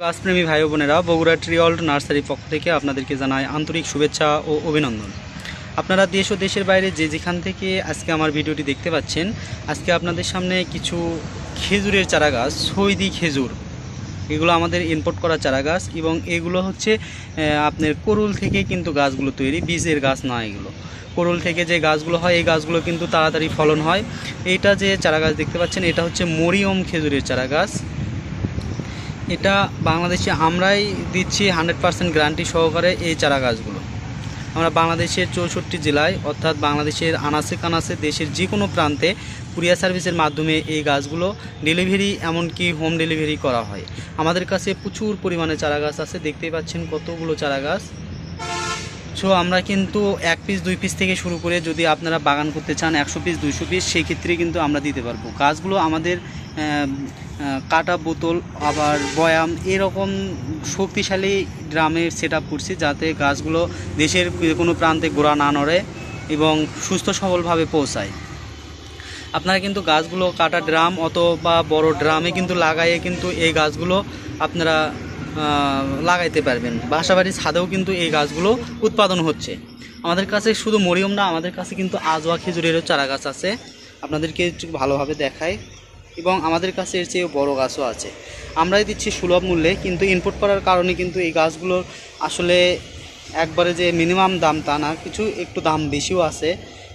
গাছপ্রেমী ভাই বোনেরা, বগুড়া ট্রিঅল্ড নার্সারির পক্ষ থেকে আপনাদেরকে জানাই আন্তরিক শুভেচ্ছা ও অভিনন্দন। আপনারা দেশ ও দেশের বাইরে যে যেখান থেকে আজকে আমার ভিডিওটি দেখতে পাচ্ছেন, আজকে আপনাদের সামনে কিছু খেজুরের চারা গাছ সৈদি খেজুর। এগুলো আমাদের ইম্পোর্ট করা চারা গাছ এবং এগুলো হচ্ছে আপনার করুল থেকে কিন্তু গাছগুলো তৈরি, বীজের গাছ না এগুলো। করুল থেকে যে গাছগুলো হয়, এই গাছগুলো কিন্তু তাড়াতাড়ি ফলন হয়। এইটা যে চারা গাছ দেখতে পাচ্ছেন, এটা হচ্ছে মরিয়ম খেজুরের চারা গাছ এটা বাংলাদেশে আমরাই দিচ্ছি হান্ড্রেড পার্সেন্ট গ্যারান্টি সহকারে এই চারা গাছগুলো। আমরা বাংলাদেশের চৌষট্টি জেলায়, অর্থাৎ বাংলাদেশের আনাসে কানাসে দেশের যে কোনো প্রান্তে কুরিয়ার সার্ভিসের মাধ্যমে এই গাছগুলো ডেলিভারি এমনকি হোম ডেলিভারি করা হয়। আমাদের কাছে প্রচুর পরিমাণে চারা গাছ আছে, দেখতেই পাচ্ছেন কতগুলো চারা গাছ। সো আমরা কিন্তু এক পিস দুই পিস থেকে শুরু করে যদি আপনারা বাগান করতে চান একশো পিস দুইশো পিস সেই ক্ষেত্রে কিন্তু আমরা দিতে পারব। গাছগুলো আমাদের কাটা বোতল, আবার বয়াম, এরকম শক্তিশালী ড্রামে সেট আপ করছি যাতে গাছগুলো দেশের কোনো প্রান্তে গোড়া না নড়ে এবং সুস্থ সবলভাবে পৌঁছায়। আপনারা কিন্তু গাছগুলো কাটা ড্রাম অথবা বড় ড্রামে কিন্তু লাগাইয়ে কিন্তু এই গাছগুলো আপনারা লাগাইতে পারবেন। বাসাবাড়ির ছাদেও কিন্তু এই গাছগুলো উৎপাদন হচ্ছে। আমাদের কাছে শুধু মরিয়ম না, আমাদের কাছে কিন্তু আজওয়া খেজুরেরও চারা গাছ আছে। আপনাদেরকে ভালোভাবে দেখায় এবং আমাদের কাছে এর চেয়ে বড় গাছও আছে। আমরাই দিচ্ছি সুলভ মূল্যে, কিন্তু ইনপুট করার কারণে কিন্তু এই গাছগুলোর আসলে একবারে যে মিনিমাম দাম তা না, কিছু একটু দাম বেশিও আছে।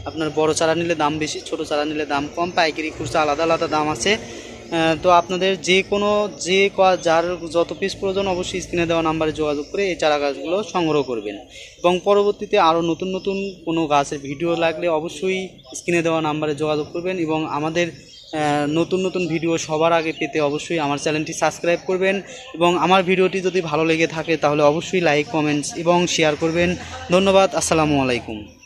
আপনার বড় চারা নিলে দাম বেশি, ছোট চারা নিলে দাম কম, পাইকারি খুচরা আলাদা আলাদা দাম আছে। তো আপনাদের যে কোনো, যে যার যত পিস প্রয়োজন অবশ্যই স্ক্রিনে দেওয়া নাম্বারে যোগাযোগ করে এই চারা গাছগুলো সংগ্রহ করবেন। এবং পরবর্তীতে আরও নতুন নতুন কোনো গাছের ভিডিও লাগলে অবশ্যই স্ক্রিনে দেওয়া নাম্বারে যোগাযোগ করবেন এবং আমাদের নতুন নতুন ভিডিও সবার আগে পেতে অবশ্যই আমার চ্যানেলটি সাবস্ক্রাইব করবেন এবং আমার ভিডিওটি যদি ভালো লেগে থাকে তাহলে অবশ্যই লাইক কমেন্টস এবং শেয়ার করবেন। ধন্যবাদ, আসসালামু আলাইকুম।